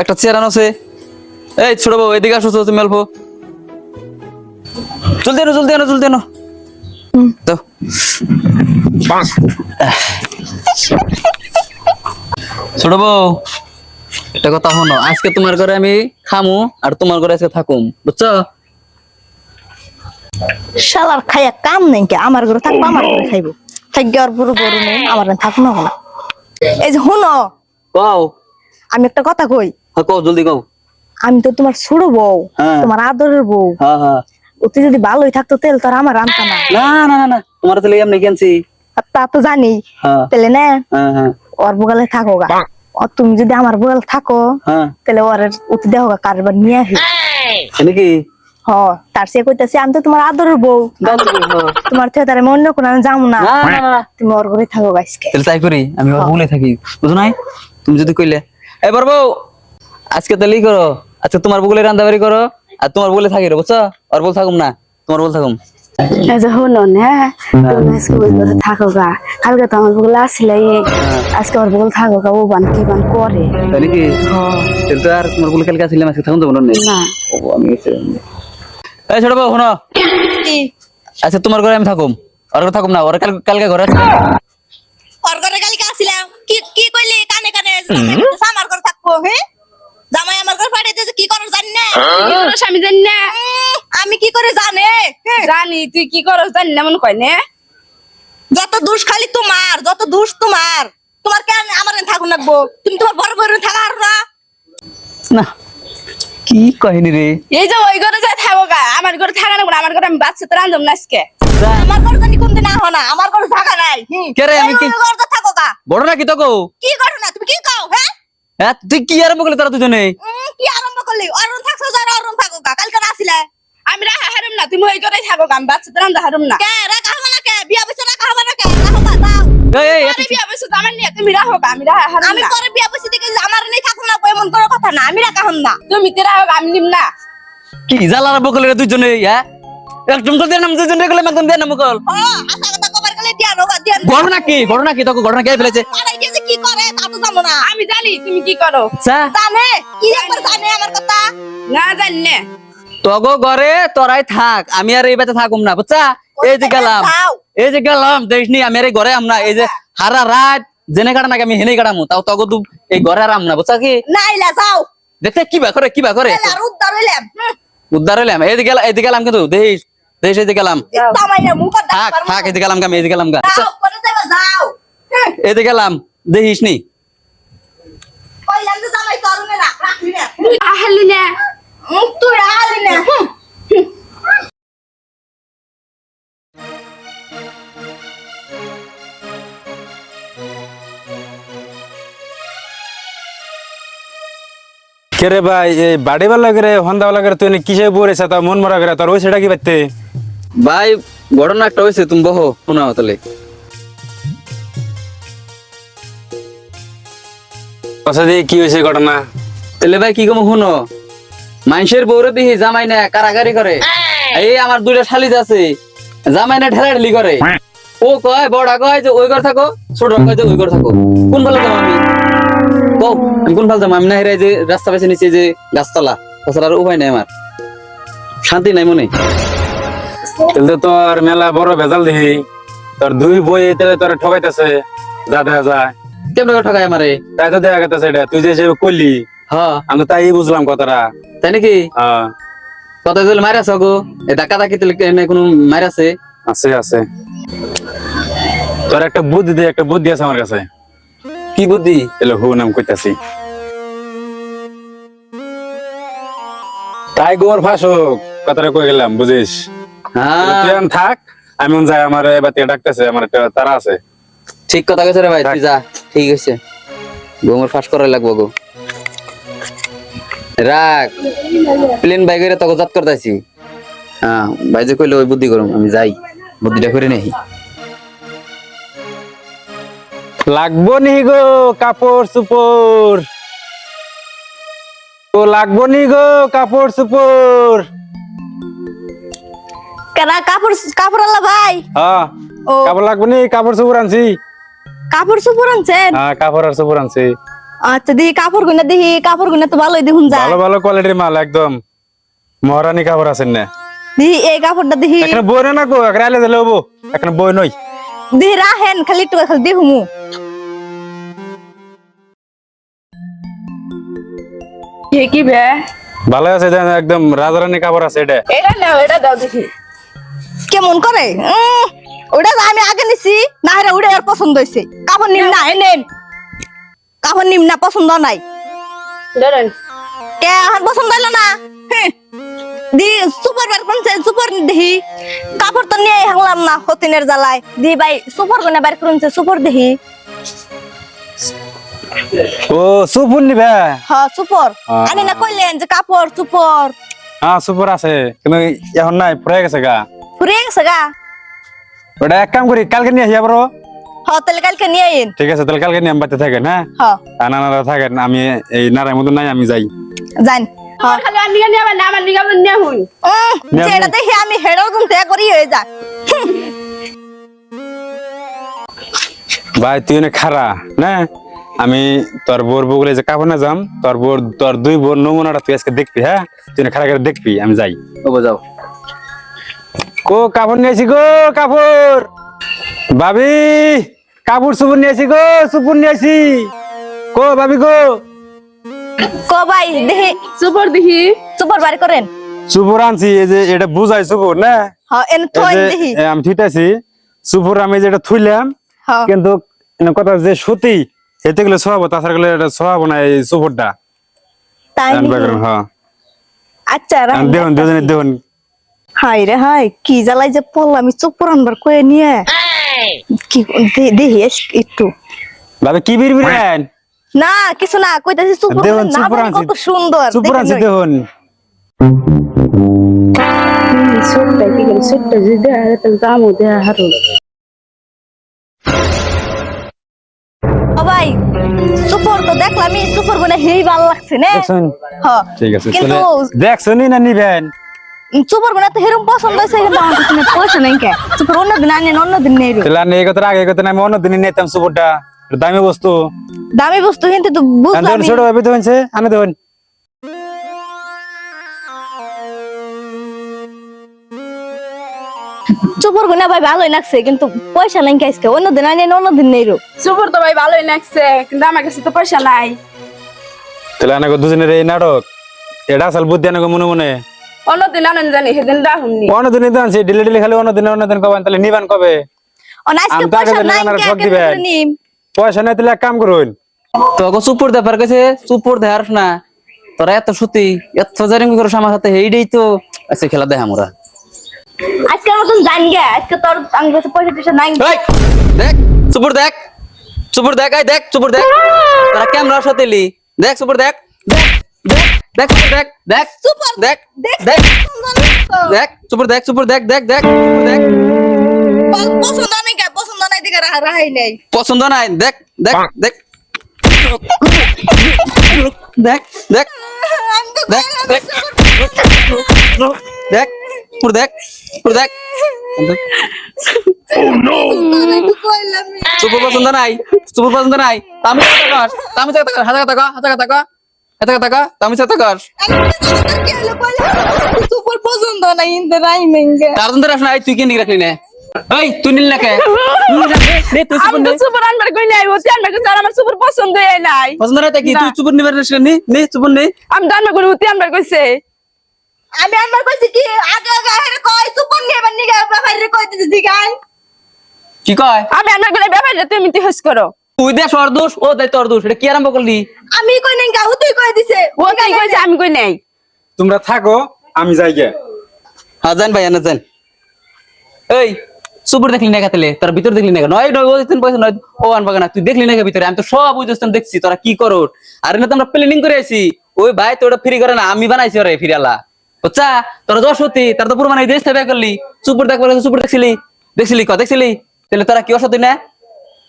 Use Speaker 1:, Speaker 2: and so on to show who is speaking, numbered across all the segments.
Speaker 1: একটা চেয়ার আনছে এই ছোট বউ এদিকে আসো তো তুমি অল্প। জলদি আনো জলদি আনো জলদি আনো। তো ছোট বউ একটা কথা আজকে তোমার ঘরে আমি খামু আর তোমার ঘরে আজকে থাকুম বুঝছ?
Speaker 2: শালার খাইয়া কাম নেই কে? আমার ঘরে থাকব আমার ঘরে খাইবো। থাকি আর পুরো গরু নেই আমার থাকুন না এই যে শুনো।
Speaker 1: কও
Speaker 2: আমি একটা কথা কই
Speaker 1: কও জলদি কও।
Speaker 2: আমি তো তোমার ছোট বউ
Speaker 1: হ্যাঁ।
Speaker 2: তোমার আদরের বউ।
Speaker 1: হ্যাঁ হ্যাঁ।
Speaker 2: যদি ভালোই থাকতো তেল তোর আমার আনতা না।
Speaker 1: না না না তোমার তাহলে এমনি কেনছি?
Speaker 2: তা তো জানি।
Speaker 1: হ্যাঁ।
Speaker 2: তাহলে না
Speaker 1: হ্যাঁ হ্যাঁ।
Speaker 2: ওর বগালে থাকো গা। তুমি যদি আমার বগাল থাকো
Speaker 1: হ্যাঁ।
Speaker 2: তাহলে ওর অতি দেহ গা কারবার নিয়ে আসি।
Speaker 1: নাকি
Speaker 2: হ তার সে কইতাছি আমি তো তোমার আদরের বউ। তোমার থেকে তার আমি অন্য কোনো যাব না তুমি ওর ঘরে থাকো
Speaker 1: তাহলে তাই করি আমি ওর বলে থাকি। বুঝো নাই? তুমি যদি কইলে এবার বউ আজকে তাহলে ই করো। আজকে তোমার বগুলে রান্না বাড়ি করো আর তোমার বলে থাকি রে বুঝছ? আর বল থাকুম না তোমার বল থাকুম।
Speaker 3: এই যে তুমি আজকে ওই ঘরে থাকো গা। কালকে তো আমার বগুলো আসলে আজকে ওর বগুল থাকো গা ও বান কি বান করে?
Speaker 1: তাই নাকি তাহলে তো আর তোমার বলে কালকে আসলে আজকে থাকুন তো নেই
Speaker 3: না।
Speaker 1: ও, আমি এই ছোট বউ শোনো। আচ্ছা তোমার ঘরে আমি থাকুম। আর ঘরে থাকুম না ওর কাল- কালকে ঘরে।
Speaker 2: ওর ঘরে কালকে আসিলাম। কি কি কইলি? কানে কানে আমার ঘরে থাকব হ্যাঁ জামাই আমার ঘরে পাঠাইতেছে কি করো জানি না
Speaker 3: কি করস আমি জানি না
Speaker 2: উম, আমি কি করে জানে হ্যাঁ,
Speaker 3: জানি তুই কি করস জানি না মনে কয় নে।
Speaker 2: যত দুষ খালি তোমার যত দুষ তোমার। তোমার কেন আমার থাকুন লাগবো? তুমি তোমার বড় বড় থাকা আর না।
Speaker 1: না কি কাহিনী রে?
Speaker 3: এই যে ওই ঘরে যাই থাকো গা আমার ঘরে থাকা না আমার ঘরে আমি বাচ্চা তো রান্ধব না আজকে।
Speaker 1: যা,
Speaker 2: আমার ঘরে জানি কোনদিন না হনা আমার ঘরে থাকা নাই।
Speaker 1: কে রে, আমি কি-
Speaker 2: ঘরে তো থাকো গা।
Speaker 1: বড় নাকি তো কও
Speaker 2: কি করো না তুমি কি কও হ্যাঁ?
Speaker 1: হ্যাঁ তুই কি আরম্ভ করলি তারা দুজনে?
Speaker 2: কি আরম্ভ করলি? অরুণ থাকছো যার অরুণ থাকো গা কালকে আসিলে
Speaker 3: আমি রাহা হারুম না তুমি ওই ঘরে থাকো গা আমি বাচ্চা তো রান্ধা হারুম না।
Speaker 2: কে রাখা হবে না কে? বিয়া বসে রাখা হবে না কে? রাখো যাও
Speaker 3: আরে বিয়া বসে তো আমার নিয়ে তুমি গা আমি হারুম
Speaker 2: আমি
Speaker 3: না।
Speaker 2: পরে বিয়া বসে দেখে আমার নেই না এমন কোনো কথা না আমি রাখা হম না।
Speaker 3: তুমি তে গা আমি নিম না।
Speaker 1: কি জ্বালা আরম্ভ করলি রে দুজনে হ্যাঁ? একদম তো দিয়ে নাম দুজনে গেলে একদম দিয়ে নাম কল
Speaker 2: ও হাসা কথা কবার গেলে দিয়া নোগা দিয়া।
Speaker 1: ঘটনা কি? ঘটনা কি? তোকে ঘটনা কে ফেলেছে?
Speaker 2: আরে গেছে কি করে? তা তো জানো না।
Speaker 3: আমি জানি তুমি কি করো।
Speaker 2: জানে? কি একবার জানে আমার কথা?
Speaker 3: না জানি না।
Speaker 1: তগো ঘরে তোরাই থাক। আমি আর এই বাতে থাকুম না বুঝছা? এই যে গেলাম। এই যে গেলাম দেখিস নি আমি আর এই ঘরে আম না। এই যে হারা রাত জেনে কাটা নাকি আমি হেনে কাটামু তাও তগো তু এই ঘরে আর আম না বুঝছা কি?
Speaker 2: নাইলা যাও।
Speaker 1: দেখতে কি বা করে কি বা করে
Speaker 2: উদ্ধার হইলাম।
Speaker 1: উদ্ধার হইলাম। এই যে গেলাম এই যে গেলাম কিন্তু দেখিস দেখিস এই যে গেলাম। থাক থাক এই যে গেলাম আমি এই যে গেলাম গা।
Speaker 2: যাও করে যাবা যাও।
Speaker 1: এই যে গেলাম দেখিস নি?
Speaker 2: কইলাম যে জামাই তরুণে রাখ রাখবি না।
Speaker 3: তুই আহালি না
Speaker 2: হুম, তুই আলি না হুম।
Speaker 4: কে রে ভাই এই বাড়ি বালা করে হন্দা বালা করে তুই কিসে পড়েছে তা মন মরা করে তোর ওই সেটা কি বাইতে
Speaker 1: ভাই ঘটনা একটা হয়েছে তুমি বহো শোনাও তাহলে।
Speaker 4: কথা দিয়ে কি হয়েছে ঘটনা।
Speaker 1: তাহলে ভাই কি কম শুনো। মানুষের বউরে দিহি জামাই না কারাগারি করে। এই! আমার দুইটা শালিজ আছে জামাই না ঠেলি করে। ও কয় বড়া কয় যে ওই ঘর থাকো ছোট কয় যে ওই ঘর থাকো। কোন ভালো যাব আমি? কও আমি কোন ভালো যাব? আমি না হেরে যে রাস্তা বেছে নিচে যে গাছতলা। তাছাড়া আর উপায় নাই আমার। শান্তি নাই মনে।
Speaker 4: তাহলে তো তোর মেলা বড় ভেজাল দিহি তোর দুই বই তাহলে তোর ঠকাইতেছে। যা দেখা যায়।
Speaker 1: কেমন করে ঠকায় আমারে?
Speaker 4: তাই তো দেখা গেছে এটা। তুই যে করলি
Speaker 1: হ্যাঁ।
Speaker 4: আমি তাই বুঝলাম কথাটা।
Speaker 1: তাই নাকি?
Speaker 4: হ্যাঁ,
Speaker 1: কত দিল মারাছ গো এ ধাক্কা ধাক্কি দিলে কেনে মারাছে
Speaker 4: আছে? আছে তোর একটা বুদ্ধি দে একটা বুদ্ধি আছে আমার কাছে।
Speaker 1: কি বুদ্ধি?
Speaker 4: এলো হু নাম কইতাছি। তাই গোবর ফাঁসুক কথাটা কই গেলাম বুঝিস?
Speaker 1: হ্যাঁ।
Speaker 4: থাক আমি যাই আমার এবার ডাকতেছে আমার একটা তারা আছে।
Speaker 1: ঠিক কথা কইছ রে ভাই তুই যা ঠিক আছে গোমর ফাঁস করাই লাগবো গো। রাখ প্লেন বাইক করে তখন জাত করতেছি। হ্যাঁ ভাই যে কইলে ওই বুদ্ধি করুম আমি যাই। বুদ্ধিটা করে নেই।
Speaker 4: লাগবো নি গো কাপড় চুপড়। ও লাগবো নি গো কাপড় চুপড়।
Speaker 2: কেনা কাপড় কাপড় আলা ভাই?
Speaker 4: হ্যাঁ
Speaker 2: ও।
Speaker 4: কাপড় লাগবো নি কাপড় চুপড় আনছি।
Speaker 2: কাপড় চুপড় আনছেন?
Speaker 4: হ্যাঁ কাপড় আর চুপড় আনছি।
Speaker 2: আচ্ছা দিহি কাপড় গুনা দিহি কাপড় গুনা তো ভালোই দেখুন যায়।
Speaker 4: ভালো ভালো কোয়ালিটির মাল একদম। মহারানী কাপড় আছেন না।
Speaker 2: দিহি এই কাপড়টা দিহি
Speaker 4: এখানে বই না গো এখানে আলে দিলে হব। এখানে বই নই।
Speaker 2: দিহি রাহেন খালি একটু খালি দেখুমু
Speaker 3: কে কি বে?
Speaker 4: ভালো আছে দেন, একদম রাজারানী কাপড় আছে এটা।
Speaker 3: এটা নাও এটা দাও দেখি।
Speaker 2: কেমন করে? উম, ওটা আমি আগে নিছি না হলে ওটা আর পছন্দ হয়েছে কাপড় নিম না এনেন কাপড় নিম না পছন্দ নাই।
Speaker 3: ধরেন
Speaker 2: কে এখন পছন্দ হইল না। দি সুপার বার করছে সুপার দেহি। কাপড় তো নিয়ে হাংলাম না হতিনের জ্বালায়। দি ভাই সুপার কোনে বার করছে সুপার দেহি।
Speaker 4: ও সুপুর নিবে?
Speaker 2: হ্যাঁ সুপার। আনি না কইলেন যে কাপড় সুপার।
Speaker 4: হ্যাঁ সুপুর আছে কিন্তু এখন নাই ফুরাই গেছে গা।
Speaker 2: ফুরিয়ে গেছে গা?
Speaker 4: ওটা এক কাম করি কালকে নিয়ে আসি আবারও।
Speaker 2: তাহলে কালকে নিয়ে আইন।
Speaker 4: ঠিক আছে তাহলে কালকে নিয়ে বাড়িতে থাকেন হ্যাঁ? নানারা থাকেন আমি এই নারায় মতো নাই আমি যাই।
Speaker 2: জান
Speaker 3: খালি আর নিয়ে নিয়ে না আমার নিয়ে নিয়ে হুই
Speaker 2: উম, যেটা দেখি আমি হেডার গুম ত্যাগ করি হয়ে যা।
Speaker 4: ভাই তুই এনে খারা না? আমি তোর বোর বগুলে যে কাপড় না যাম তোর বোর তোর দুই বোর নমুনাটা তুই আজকে দেখবি হ্যাঁ? তুই এনে খারা করে দেখবি আমি যাই।
Speaker 1: ও যাও।
Speaker 4: কো কাপড় নিয়েছি গো কাপড়! ভাবি কাপড় সুপুর নিয়েছি গো সুপুর নিয়েছি কো ভাবি গো।
Speaker 2: কো ভাই দেখি।
Speaker 3: সুপার দেখি।
Speaker 2: সুপার বার করেন।
Speaker 4: সুপুর আনছি এই যে এটা বুঝাই সুপুর না?
Speaker 2: হ্যাঁ এন
Speaker 4: যে,
Speaker 2: দেখি।
Speaker 4: আমি থুইতাছি সুপুর আমি যেটা থুইলাম
Speaker 2: হ্যাঁ
Speaker 4: কিন্তু এনে কথা যে সুতি এতে গেলে সহাবো তাছাড়া গেলে এটা সহাবো না এই সুপুরটা
Speaker 2: তাই
Speaker 4: হ্যাঁ
Speaker 2: আচ্ছা
Speaker 4: দেখুন দুজনে দেখুন
Speaker 2: হাই রে হাই কি জ্বালাই যে পড়লাম আমি চোখ পরানবার কয়ে নিয়ে। কি দেখি একটু।
Speaker 4: ভাবি কি বিড়বিড়েন
Speaker 2: না কিছু না কইতাছি চুপ
Speaker 4: দেখুন,
Speaker 2: না
Speaker 4: চুপ
Speaker 2: কত সুন্দর
Speaker 4: সুপুর
Speaker 2: দেখেন
Speaker 4: দেখুন
Speaker 3: ছোট্ট কি করে ছোট্ট যদি দেয় তাহলে দামও দেয় হারো
Speaker 2: ভাই সুপর তো দেখলামই সুপরগুলো হেই ভালো লাগছে না।
Speaker 4: দেখছেন?
Speaker 2: হ্যাঁ
Speaker 4: ঠিক আছে
Speaker 2: কিন্তু
Speaker 4: চলে না নিবেন?
Speaker 2: সুপরগুলো তো হেরম পছন্দ হয়েছে কিন্তু আমার কাছে পয়সা নাই কে? সুপর অন্যদিন আনেন অন্যদিন নেই রে।
Speaker 4: তাহলে এই কথা আগে কথা আমি অন্যদিন নিতাম সুপুরটা দামি বস্তু।
Speaker 2: দামি বস্তু কিন্তু তো বুঝলাম
Speaker 4: ছোট ভাবি তো আনে দেখুন
Speaker 2: সুপরগুলো ভাই ভালোই লাগছে কিন্তু পয়সা নাই কে আজকে? অন্যদিন আনেন অন্যদিন নেই রো।
Speaker 3: সুপার তো ভাই ভালোই লাগছে কিন্তু আমার কাছে তো পয়সা নাই।
Speaker 4: তাহলে আনাকে দুজনের এই নাটক। এটা আসল বুদ্ধি আনাকে মনে মনে।
Speaker 3: অন্যদিন আনন্দ জানি সেদিন রাহুননি
Speaker 4: অন্যদিন তো আনছি ডিলে ডিলে খালি অন্যদিন অন্যদিন কবেন তাহলে নিবেন কবে? আমি
Speaker 2: পয়সা নাই কে
Speaker 4: দিবেন। পয়সা নেই তাহলে এক কাম করুন।
Speaker 1: তোকে চুপুর দেবার কাছে চুপুর দেহার না। তোরা এত সত্যি এত জারিং করে আমার সাথে এইটাই তো। আচ্ছা খেলা দেখ আমরা
Speaker 2: আজকের মতন জান গে আজকে তোর আমার কাছে পয়সা টয়সা নাই।
Speaker 1: দেখ চুপুর দেখ চুপুর দেখ আই দেখ চুপুর দেখ। তোরা ক্যামেরা সাথে লি দেখ চুপুর দেখ দেখ দেখ। দেখ দেখ দেখ
Speaker 2: চুপুর
Speaker 1: দেখ
Speaker 2: দেখ,
Speaker 1: দেখ দেখ চুপুর দেখ চুপুর দেখ দেখ দেখ দেখ
Speaker 2: পছন্দ নাই কে? পছন্দ নাই দিকে রাহা রাহাই নাই।
Speaker 1: পছন্দ নাই দেখ দেখ দেখ। দেখ দেখ দেখ দেখ দেখ পুরো দেখ পুরো দেখ।
Speaker 2: কইলাম
Speaker 1: পছন্দ নাই চুপুর পছন্দ নাই। তামি কথা কর তামি কথা কর হাতা কথা কর হাতা কথা কর?
Speaker 2: সুপার পছন্দ নাই ইন্দে রাই মেঙ্গে
Speaker 1: তার তুই কি নিয়ে রাখলি না? এই তুই নিল না কে? তুই
Speaker 3: আমি
Speaker 1: নে।
Speaker 3: সুপার আনবার কই নাই ওতে আনবার কই আমার সুপার পছন্দ হয় নাই।
Speaker 1: পছন্দ তা কি? তুই চুপুর নিবার নি নি চুপুর নে।
Speaker 3: আমি তো আনবার কই ওতে আনবার কইছে?
Speaker 2: আমি আমার কইছি কি? আগে আগে হেরে কই সুপার নিয়ে বানি গা কই দিছি জিগাই
Speaker 1: কি কয়?
Speaker 3: আমি আনবার কই ব্যাপারে তুমি তুই হেস করো।
Speaker 1: তুই দে সর দোষ ও দে তোর দোষ এটা কি আরম্ভ করলি?
Speaker 2: আমি কই নাই গা তুই কই দিছে?
Speaker 3: ও কি কইছে আমি কই নাই?
Speaker 4: তোমরা থাকো আমি যাই গে।
Speaker 1: হ্যাঁ জান ভাই না জান এই সুপুর দেখলি না কাতলে তোর ভিতর দেখলি না নয় নয় ও পয়সা নয় ও আনবা না। তুই দেখলি না ভিতরে? আমি তো সব বুঝতাম দেখছি তোরা কি করো? আর না তো আমরা প্ল্যানিং করে আছি ওই ভাই তো ওটা ফ্রি করে না আমি বানাইছি ওরে ফিরালা বুঝছা? তোরা দশ হতি তার তো পুরো মানে দেশ থেকে করলি সুপুর দেখ সুপুর দেখছিলি? দেখছিলি ক দেখছিলি? তাহলে তোরা কি অসতি না?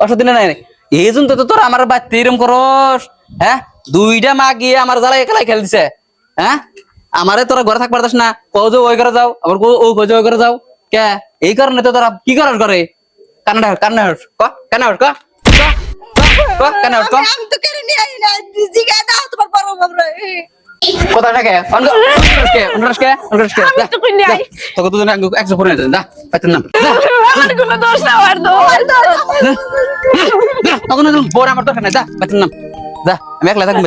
Speaker 1: অসতি না নাই? এই জন্য তো তোর আমার বাচ্চা এরম করস হ্যাঁ? দুইটা মা গিয়ে আমার জ্বালা একলাই খেল দিছে হ্যাঁ? আমারে তোরা ঘরে থাকবার দাস না কও ওই ঘরে যাও আবার ও যে ওই ঘরে যাও কে? এই কারণে তো তোরা কি করার করে কান্না কান্না হস ক? কান্না হস ক? ক, ক, ক কান্না হস ক?
Speaker 2: আমি তো কেন নিয়ে আই না জিগা দাও তোমার বড় বাবরে।
Speaker 1: কোথায় থাকে?
Speaker 2: তো কই নাই।
Speaker 1: তোকে দুজন একশো ফোন নাম যা
Speaker 2: আমার কোনো দোষ না আমার দোষ।
Speaker 1: তখন বড় আমার দরকার নাই যা পাইতেন নাম যা আমি একলা থাকব